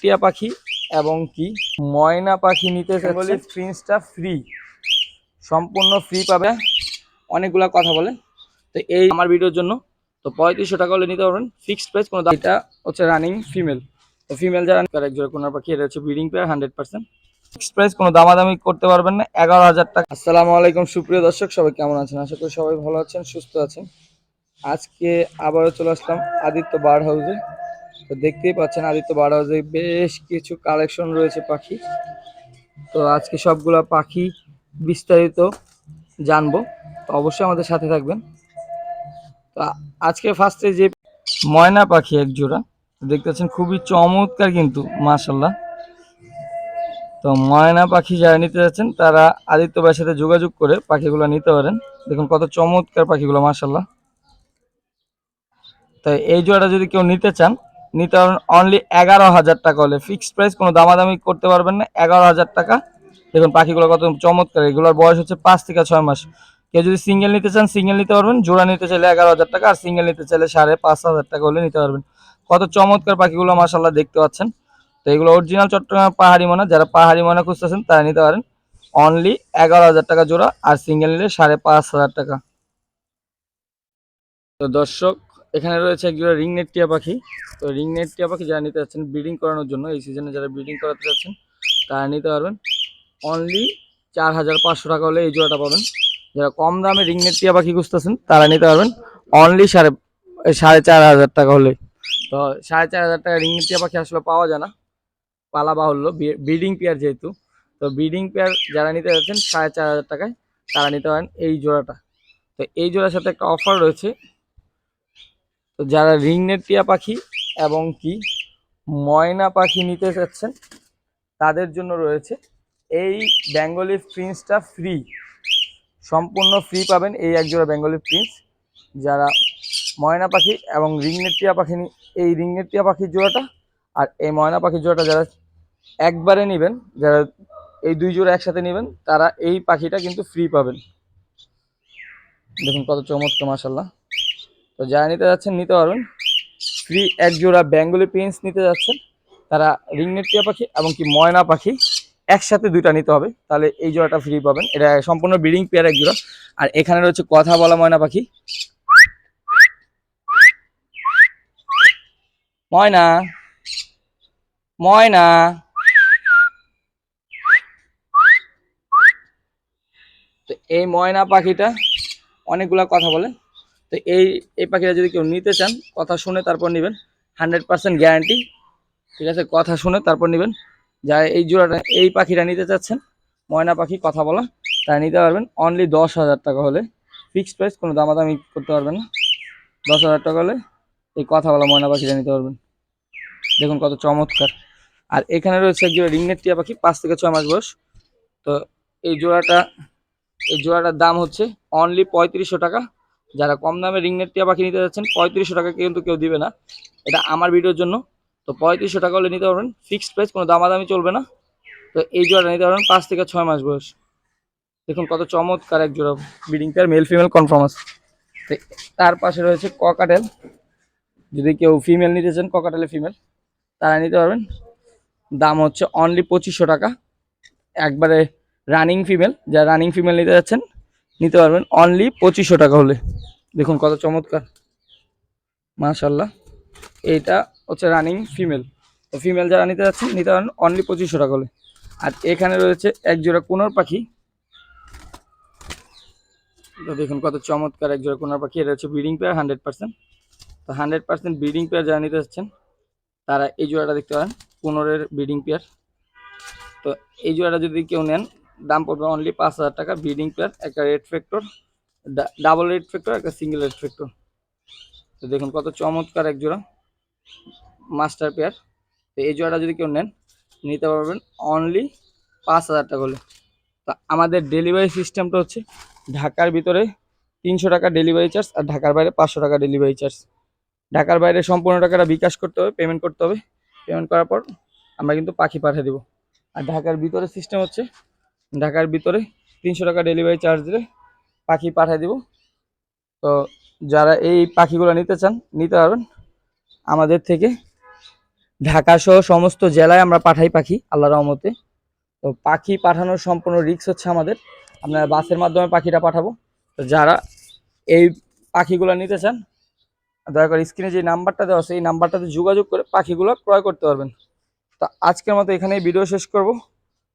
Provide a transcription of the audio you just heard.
টিয়া পাখি এবং কি? ময়না পাখি নিতে চাইলে প্রিন্সটা ফ্রি সম্পূর্ণ ফ্রি পাবে। অনেকগুলা কথা বলে। তো এই আমার ভিডিওর জন্য। তো পঁয়ত্রিশশো টাকা হলে নিতে পারবেন। ফিক্সড প্রাইস কোনো এটা হচ্ছে রানিং ফিমেল তো ফিমেল যারা এক জোড়া কোনার পাখি এটা হচ্ছে breeding pair hundred percent fixed price কোনো দামাদামি করতে পারবেন না। এগারো হাজার টাকা। আসসালামু আলাইকুম সুপ্রিয় দর্শক। সবাই কেমন আছেন? আশা করি সবাই ভালো আছেন সুস্থ আছেন। আজকে আবারও চলে আসলাম আদিত্য বার্ড হাউসে তো দেখতেই পাচ্ছেন আদিত্য বার্ড হাউসে বেশ কিছু কালেকশন রয়েছে পাখি। তো আজকে সবগুলো পাখি বিস্তারিত জানব। তো অবশ্যই আমাদের সাথে থাকবেন। তো আজকে ফার্স্টে যে ময়না পাখি এক জোড়া দেখতে পাচ্ছেন খুবই চমৎকার কিন্তু মাশাল্লাহ তো ময়না পাখি যারা নিতে যাচ্ছেন, তারা আদিত্য ভাইয়ের সাথে যোগাযোগ করে পাখিগুলো নিতে পারেন। দেখুন কত চমৎকার পাখিগুলো মাশাল্লাহ তো এই জোড়াটা যদি কেউ নিতে চান নিতে পারবেন অনলি এগারো হাজার টাকা হলে ফিক্সড প্রাইস কোনো দামাদামি করতে পারবেন না। এগারো হাজার টাকা। দেখুন পাখিগুলো কত চমৎকার। এগুলোর বয়স হচ্ছে পাঁচ থেকে ছয় মাস। কেউ যদি সিঙ্গেল নিতে চান সিঙ্গেল নিতে পারবেন। জোড়া নিতে চাইলে এগারো হাজার টাকা আর সিঙ্গেল নিতে চাইলে সাড়ে পাঁচ হাজার টাকা হলে নিতে পারবেন। কত চমৎকার পাখিগুলো মাসাল্লাহ দেখতে পাচ্ছেন। তো এগুলো অরিজিনাল চট্টগ্রাম পাহাড়ি মনা। যারা পাহাড়ি মনা খুঁজতেছেন, তারা নিতে পারেন। অনলি এগারো হাজার টাকা জোড়া আর সিঙ্গেল নিলে সাড়ে পাঁচ হাজার টাকা। তো দর্শক এখানে রয়েছে এক জোড়া রিংনেট টিয়া পাখি। তো রিংনেট টিয়া পাখি যারা নিতে যাচ্ছেন ব্রিডিং করানোর জন্য, এই সিজনে যারা ব্রিডিং করাতে যাচ্ছেন, তারা নিতে পারবেন। অনলি চার হাজার পাঁচশো টাকা হলে এই জোড়াটা পাবেন। যারা কম দামে রিংনেট টিয়া পাখি খুঁজতেছেন, তারা নিতে পারবেন। অনলি সাড়ে সাড়ে চার হাজার টাকা হলে। তো সাড়ে চার হাজার টাকা রিংনেট টিয়া পাখি আসলে পাওয়া যায় না। পালা বাহুল্য ব্রিডিং পেয়ার যেহেতু। তো ব্রিডিং পেয়ার যারা নিতে যাচ্ছেন, সাড়ে চার হাজার টাকায় তারা নিতে পারেন এই জোড়াটা। তো এই জোড়ার সাথে একটা অফার রয়েছে। তো যারা রিংনেট টিয়া পাখি এবং কি ময়না পাখি নিতে চাচ্ছেন তাদের জন্য রয়েছে এই বেঙ্গলি প্রিন্সটা ফ্রি সম্পূর্ণ ফ্রি পাবেন এই একজোড়া বেঙ্গলি প্রিন্স যারা ময়না পাখি এবং রিংনেট টিয়া পাখি এই রিংনেট টিয়া পাখির জোড়াটা আর এই ময়না পাখির জোড়াটা যারা একবারে নেবেন, যারা এই দুই জোড়া একসাথে নেবেন, তারা এই পাখিটা কিন্তু ফ্রি পাবেন। দেখুন কত চমৎকার মাসাল্লাহ তো যারা নিতে যাচ্ছেন, নিতে পারবেন। ফ্রি এক জোড়া বেঙ্গলি প্রিন্স নিতে যাচ্ছেন। তারা রিংনেট টিয়া পাখি এবং কি ময়না পাখি একসাথে দুইটা নিতে হবে। তাহলে এই জোড়াটা ফ্রি পাবেন। এটা সম্পূর্ণ ব্রিডিং পেয়ার এক জোড়া আর এখানে রয়েছে কথা বলা ময়না পাখি। ময়না ময়না। তো এই ময়না পাখিটা অনেকগুলা কথা বলে। তো এই এই পাখিটা যদি কেউ নিতে চান, কথা শুনে তারপর নেবেন। Hundred percent guarantee. ঠিক আছে, কথা শুনে তারপর নেবেন। যা এই জোড়াটা, এই পাখিটা নিতে চাচ্ছেন, ময়না পাখি, কথা বলা, তারা নিতে পারবেন। অনলি দশ হাজার টাকা হলে। ফিক্সড প্রাইস কোনো দামাদামি করতে পারবেন না। দশ হাজার টাকা হলে এই কথা বলা ময়না পাখিটা নিতে পারবেন। দেখুন কত চমৎকার। আর এখানে রয়েছে এক জোড়া রিংনেট টিয়া পাখি, পাঁচ থেকে ছয় মাস বয়স। তো এই জোড়াটা, এই জোড়াটার দাম হচ্ছে অনলি পঁয়ত্রিশশো টাকা। যারা কম দামে রিংনেট টিয়া পাখি নিতে যাচ্ছেন, পঁয়ত্রিশশো টাকা কিন্তু কেউ দিবে না। এটা আমার ভিডিওর জন্য। তো পঁয়ত্রিশশো টাকা হলে নিতে পারবেন ফিক্সড প্রাইস কোনো দামাদামি চলবে না। তো এই জোড়াটা নিতে পারবেন, পাঁচ থেকে ছয় মাস বয়স। দেখুন কত চমৎকার এক জোড়া breeding pair male female confirm আছে। তো তার পাশে রয়েছে ককাটেল যদি কেউ ফিমেল নিতে চান ককাটেলে ফিমেল তারা নিতে পারবেন। দাম হচ্ছে অনলি পঁচিশশো টাকা। একবারে রানিং ফিমেল যারা রানিং ফিমেল নিতে যাচ্ছেন নিতে পারবেন অনলি পঁচিশশো টাকা হলে। দেখুন কত চমৎকার। মাশাল্লাহ এইটা হচ্ছে রানিং ফিমেল তো ফিমেল যারা নিতে যাচ্ছেন, নিতে পারেন অনলি পঁচিশশো টাকা হলে। আর এখানে রয়েছে এক জোড়া কোনোর পাখি। তো দেখুন কত চমৎকার এক জোড়া কোনোর পাখি। এটা হচ্ছে ব্রিডিং পেয়ার হান্ড্রেড পার্সেন্ট তো হান্ড্রেড পার্সেন্ট ব্রিডিং পেয়ার যারা নিতে যাচ্ছেন, তারা এই জোড়াটা দেখতে পারেন, কোনোরের ব্রিডিং পেয়ার তো এই জোড়াটা যদি কেউ নেন দাম পড়বে অনলি পাঁচ হাজার টাকা ব্রিডিং পেয়ার একটা red factor double red factor একটা সিঙ্গেল রেড ফ্যাক্টর তো দেখুন কত চমৎকার এক জোড়া মাস্টার পেয়ার তো এই জোড়াটা যদি কেউ নেন, নিতে পারবেন অনলি পাঁচ হাজার টাকা হলে। তো আমাদের ডেলিভারি সিস্টেমটা হচ্ছে ঢাকার ভিতরে তিনশো টাকা ডেলিভারি চার্জ আর ঢাকার বাইরে পাঁচশো টাকা ডেলিভারি চার্জ ঢাকার বাইরে সম্পূর্ণ টাকাটা বিকাশ করতে হবে পেমেন্ট করতে হবে। পেমেন্ট করার পর আমরা কিন্তু পাখি পাঠিয়ে দেবো। আর ঢাকার ভিতরে সিস্টেম হচ্ছে ঢাকার ভিতরে তিনশো টাকা ডেলিভারি চার্জ দিলে পাখি পাঠিয়ে দিব। তো যারা এই পাখিগুলো নিতে চান, নিতে পারবেন। আমাদের থেকে ঢাকা সহ সমস্ত জেলায় আমরা পাঠাই পাখি আল্লাহ রহমতে। তো পাখি পাঠানোর সম্পূর্ণ রিস্ক হচ্ছে আমাদের। আপনারা বাসের মাধ্যমে পাখিটা পাঠাবো। তো যারা এই পাখিগুলো নিতে চান, দয়া করে স্ক্রিনে যে নাম্বারটা দেওয়া আছে, এই নাম্বারটাতে যোগাযোগ করে পাখিগুলো ক্রয় করতে পারবেন। তো আজকের মতো এখানেই ভিডিও শেষ করব।